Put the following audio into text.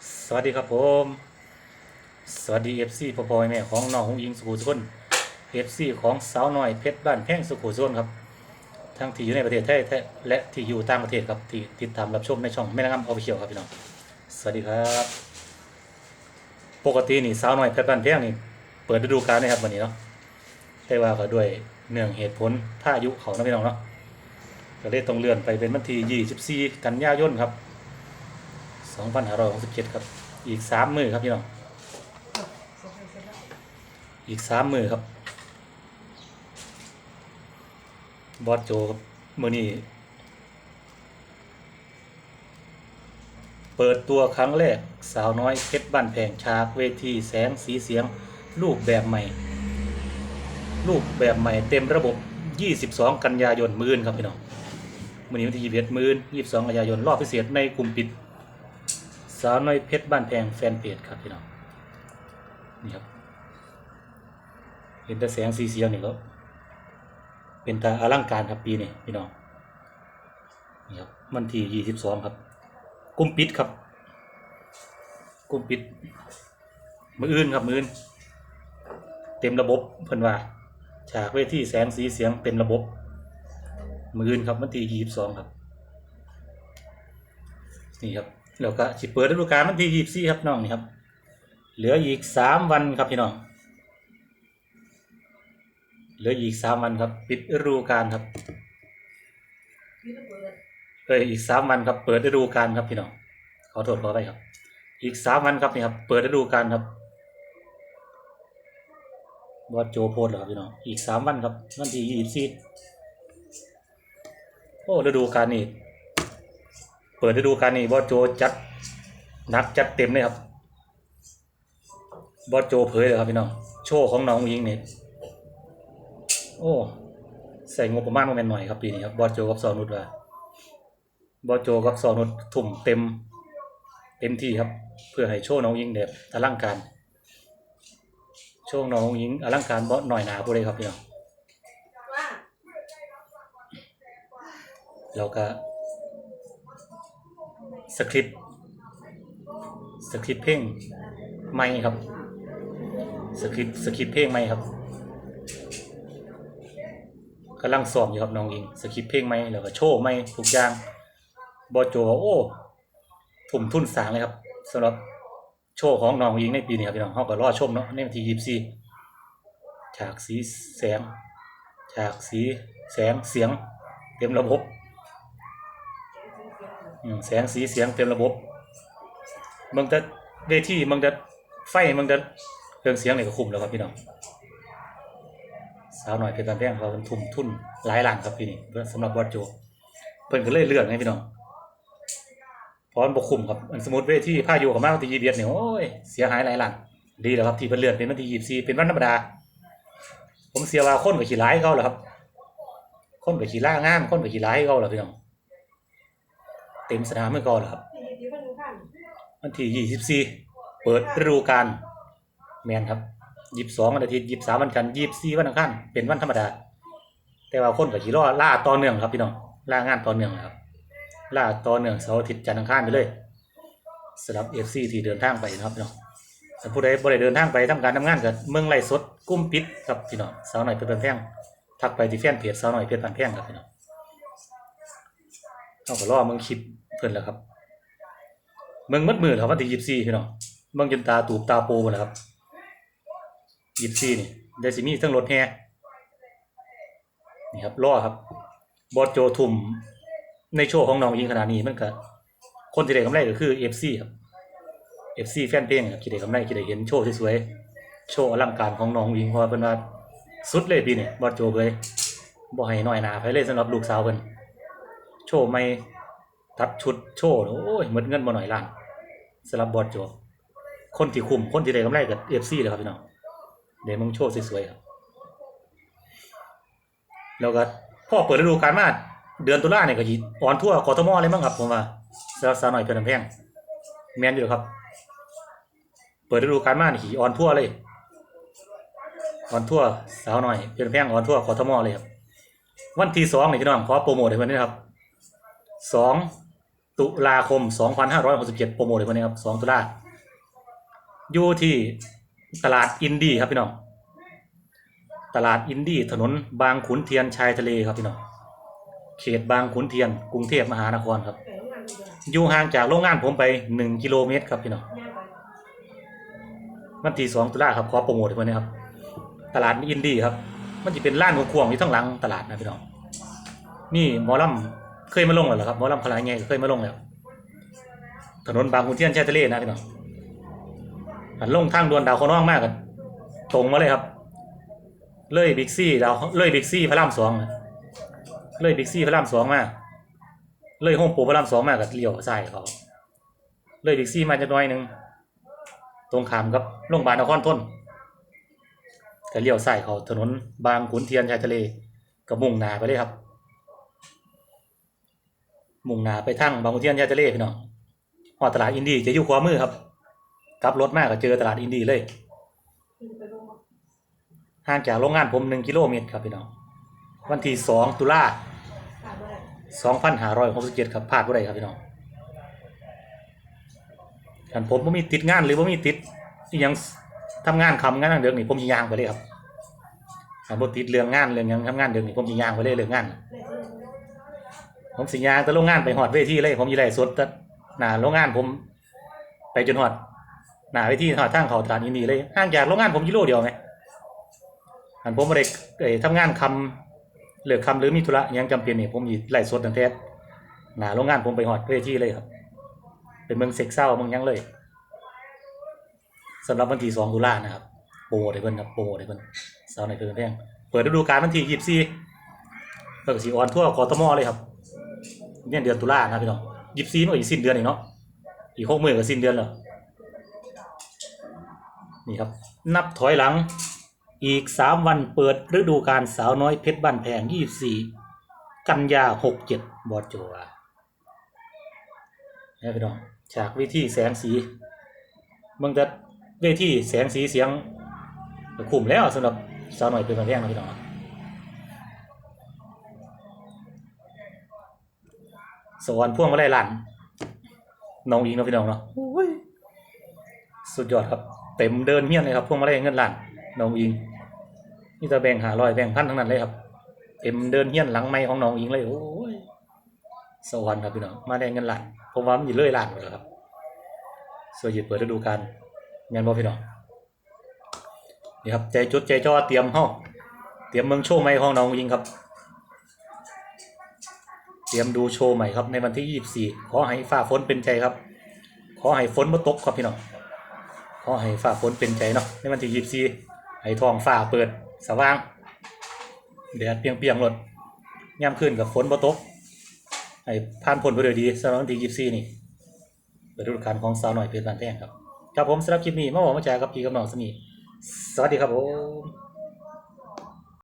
สวัสดีครับผม สวัสดีเอฟซีพ่อพ่อแม่ของน้องหงยิงสุขุสุคนเอฟซีของสาวน้อยเพชรบ้านแพ่งสุขุสุคนครับ ทั้งที่อยู่ในประเทศไทยและที่อยู่ต่างประเทศครับที่ติดตามรับชมในช่องแม่นางงาออฟฟิเชียลครับพี่น้อง สวัสดีครับ ปกตินี่สาวน้อยเพชรบ้านแพ่งนี่เปิดฤดูกาลนะครับวันนี้เนาะแต่ว่าก็ด้วยเนื่องเหตุผลพายุเขานะพี่น้องเนาะก็เลยต้องเลื่อนไปเป็นวันที่ 24 กันยายนครับ 2567ครับ อีกสามมือครับพี่น้อง อีกสามมือครับ บอสโจครับมือนี้เปิดตัวครั้งแรกสาวน้อยเพชรบ้านแพงฉากเวทีแสงสีเสียง รูปแบบใหม่ รูปแบบใหม่เต็มระบบ 22 กันยายนมื้อนครับพี่น้องมื่อนี้วันที่21มื้อน22 กันยายนรอบพิเศษในกลุ่มปิด สาวน้อยเพชรบ้านแพงแฟนเพจครับพี่น้องนี่ครับ เห็นแต่แสงสีเสียงนี่ก็เป็นตาอลังการครับปีนี้พี่น้องนี่ครับวันที่ยี่สิบสองครับกลุ่มปิดครับกลุ่มปิด มืออื่นครับมืออื่น เต็มระบบเพิ่นว่าฉากเวทีแสงสีเสียงเต็มระบบ มืออื่นครับวันที่ยี่สิบสองครับ นี่ครับ แล้วก็สิเปิดฤดูกาลวันที่ยี่สี่ครับน้องนี่ครับ เหลืออีกสามวันครับพี่น้องเหลืออีกสามวันครับ ปิดฤดูกาลครับเอ้ยอีกสามวันครับ เปิดฤดูกาลครับพี่น้องขอโทษขอไปครับ อีกสามวันครับนี่ครับ เปิดฤดูกาลครับบอสโจโพสต์เหรอครับพี่น้องอีกสามวันครับวันที่ยี่สิบโอ้ฤดูกาลนี้ เปิดฤดูกาลนี้บอสโจจัดหนักจัดเต็มเลยครับบอสโจเผยเลยครับพี่น้องโชว์ของน้องยิงเนี่ยโอ้ใส่งบประมาณมาเป็นหน่อยครับปีนี้ครับบอสโจกับสอนุดว่าบอสโจกับสอนุดทุ่มเต็มเต็มที่ครับ เพื่อให้โชว์น้องยิงแบบอลังการโชว์น้องยิงอลังการบอสหน่อยหนาพูดเลยครับพี่น้องแล้วก็ สคริปต์สคริปต์เพลงไม่ครับสคริปต์สคริปต์เพลงไม่ครับกำลังสอบอยู่ครับน้องอิงสคริปต์เพลงไม่แล้วก็โชว์ไม่ทุกอย่างบอโจว่าโอ้ทุ่มทุนสางเลยครับสำหรับโชว์ของน้องอิงในปีนี้ครับพี่น้องเขาก็รอชมเนาะในวันที่ยี่สิบสี่ฉากสีแสงฉากสีแสงเสียง เต็มระบบ แสงสีเสียงเต็มระบบมึงจะเวทีมึงจะไฟมึงจะเครื่องเสียงเนี่ยก็คุมแล้วครับพี่น้องสาวหน่อยเพชรบานแพงเขาเป็นทุ่มทุนหลายหล้านครับพี่นี่เพื่อสำหรับบอสโจเพิ่นก็เลยเลือนให้พี่น้องพราะมันบกคุมครับอันสมมติเวทีผ้าอยู่กับมาวันที่ยี่สิบเอ็ดเนี่ยโอ้ยเสียหายหลายหล้านดีแล้วครับที่เพิ่นเลื่อนเป็นวันที่ยี่สิบสี่เป็นวันธรรมดา ผมเสียว่าคนกับขี่ร้ายเขาเหรอครับคนกับขี่ล่างามคนกับขี่ร้ายเขาเหรอพี่น้อง เต็มสนามเมื่อก่อนเหรอครับวันที่ยี่สิบสี่เปิดฤดูกาลแมนครับยี่สิบสองวันอาทิตย์ยี่สิบสามวันจันทร์ยี่สิบสี่วันอังคารเป็นวันธรรมดา แต่ว่าคนกับขี่ล้อล่าต่อเนื่องครับพี่น้องล่างานต่อเนื่องนะครับล่าต่อเนื่องเสาร์อาทิตย์จันทร์อังคารไปเลยสำหรับเอฟซีที่เดินทางไปนะครับพี่น้องถ้าผู้ใดบ่ได้เดินทางไปทำการทำงานกับเมืองไร่สดกุ้มปิดครับพี่น้องสาวหน่อยเพชรบันแพงทักไปที่แฟนเพจสาวหน่อยเพชรบันแพงครับพี่น้อง เอาก็รอเมืองคลิปเพื่อนแล้วครับเมืองมัดมือเหรอวันที่ยี่สี่พี่น้องเมืองจนตาตูบตาโปหมดแล้วครับยี่สี่นี่เดซิมีทั้งรถแฮนี่ครับรอครับบอสโจทุ่มในโชว์ของน้องยิงขนาดนี้มันก็คนที่ได้กำไรก็คือเอฟซีครับเอฟซีแฟนเพลงครับที่ได้กำไรที่ได้เห็นโชว์สวยๆโชว์อลังการของน้องยิงเพราะว่าเป็นว่าสุดเลยปีนี้บอสโจเลยบ่ให้น้อยหนาไปเลยสำหรับลูกสาวเพิ่น โชว์ไม่ตัดชุดโชว์โอ้ยหมดเงินบ่หน่อยล้านสำหรับบอสโจคนที่คุมคนที่ได้กำไรกับเอฟซีเลยครับพี่น้องเดี๋ยวมึงโชว์สวยๆครับแล้วก็พ่อเปิดฤดูกาลมาเดือนตุลาเนี่ยก็ยีออนทั่วกทมเลยมั้งครับผมว่าสาวสาวหน่อยเพื่อนแพงแมนอยู่ครับ เปิดฤดูกาลมานี่ขี่ออนทั่วเลยออนทั่วสาวหน่อยเพื่อนแพงออนทั่วกทมเลยครับวันที่สองนี่พี่น้องขอโปรโมทให้เพื่อนด้ครับ สองตุลาคม 2567โปรโมทเลยวันนี้ครับ2ตุลาอยู่ที่ตลาดอินดี้ครับพี่น้องตลาดอินดี้ถนนบางขุนเทียนชายทะเลครับพี่น้องเขตบางขุนเทียนกรุงเทพมหานครครับ อยู่ห่างจากโรงงานผมไป 1 กิโลเมตรครับพี่น้องวันที่2ตุลาครับขอโปรโมทวันนี้ครับ ตลาดอินดี้ครับ มันจะเป็นร้านกวางๆอยู่ทั้งหลังตลาดนะพี่น้องนี่มอลำ เคยมาลงแล้วเหรอครับหมอลำคลายไงเคยมาลงแล้ว ถนนบางขุนเทียนชายทะเลนะพี่น้องอันลงทางด่วนดาวโคนองมากกันตรงมาเลยครับ เลยบิ๊กซี่ดาวเลยบิ๊กซี่พระรามสองเลยบิ๊กซี่พระรามสองมาเลยโฮมโปรพระรามสองมากับเลี้ยวซ้ายเขาเลยบิ๊กซี่มาจะน้อยหนึ่งตรงขามกับโรงพยาบาลนครทนก็เลี้ยวซ้ายเขาถนนบางขุนเทียนชายทะเลก็มุ่งหน้าไปเลยครับ มุ่งหน้าไปทางบางขุเทียนชายทะเลพี่น้องหอตลาดอินดี้จะอยู่ขวามือครับกลับรถมากก็เจอตลาดอินดี้เลยห่างจากโรงงานผมหนึ่งกิโลเมตรครับพี่น้องวันที่สองตุลาสองพันห้าร้อยหกสิบเจ็ดครับพลาดบ่ได้ครับพี่น้องอันผมบ่มีติดงานหรือบ่มีติดยังทำงานคำงานเดือนนี่ผมยิงยางไปเลยครับอันบ่ติดเรื่องงานเรื่องยังทำงานเดือนนี่ผมยิงยางไปเลยเรื่องงาน ผมสิยางแต่โรงงานไปหอดเวทีเลย ผมยีไล่สดแต่หนาโรงงานผม ไปจนหอดหนาเวทีหอดทางเขาตลาดอินดีเลยห่างจากโรงงานผมกิโลเดียวไหมอันผมบ่ได้เอ่อทำงานคำเหลือคำหรือมีธุระยังจำเป็นนี่ผมหยิไล่สดตั้งแต่หนาโรงงานผมไปฮอดเวทีเลยครับ เป็นเมืองเซ็กเศร้าเมืองยังเลยสำหรับวันที่2ตุลานะครับโปรโมทให้เพิ่นครับโปรโมทให้เพิ่นสาวในเพิ่นแพงเปิดฤดูกาลวันที่24เพิ่นก็สิออนทั่วกทมเลยครับ เนี่ยเดือนตุลานะครับพี่น้อง24มันก็อีกสิ้นเดือนอีกเนาะอีก6มื้อก็สิ้นเดือนแล้วนี่ครับ นับถอยหลังอีกสามวันเปิดฤดูกาลสาวน้อยเพชรบ้านแพงยี่สี่กันยาหกเจ็ดบอดโจอานี่พี่น้องฉากเวทีแสงสีเมืองแต่เวทีแสงสีเสียงคุ้มแล้วสำหรับสาวน้อยเพชรบ้านแพงนะพี่น้อง สวรรค์พ่วงมาไล่ลันน้องอิงเนาะพี่น้องเนาะโอ้ยสุดยอดครับ เต็มเดินเฮี้ยนเลยครับพวงมาลัยเงินล้านน้องอิงนี่จะแบ่งหาร้อยแบ่งพันทั้งนั้นเลยครับเต็มเดินเฮี้ยนหลังไม้ของน้องอิงเลยโอ้ยสวรรค์ครับพี่น้องมาได้เงินล้านผมว่ามันอยู่เลื่อยล้านหมดแล้วครับส่วนหยิบเปิดฤดูกาลงานบอพี่น้องนี่ครับใจจดใจจ่อเตรียมห้องเตรียมเมืองโชว์ใหม่ของน้องอิงครับ เตรียมดูโชว์ใหม่ครับในวันที่ 24 ขอให้ฝ่าฝนเป็นใจครับ ขอให้ฝนมาตกครับพี่น้อง ขอให้ฝ่าฝนเป็นใจเนาะในวันที่ยี่สี่ให้ทองฟ้าเปิดสว่างแดดเปียงๆรถย่ำขึ้นกับฝนบ่ตกให้ผ่านพ้นไปด้วยดีสำหรับวันที่ยี่สี่นี่เป็นฤดูกาลของสาวหน่อยเพชรบานแพงครับครับผมสำหรับคลิปนี้มาบอกมาแจกกับพี่กับน้องสมีสวัสดีครับผม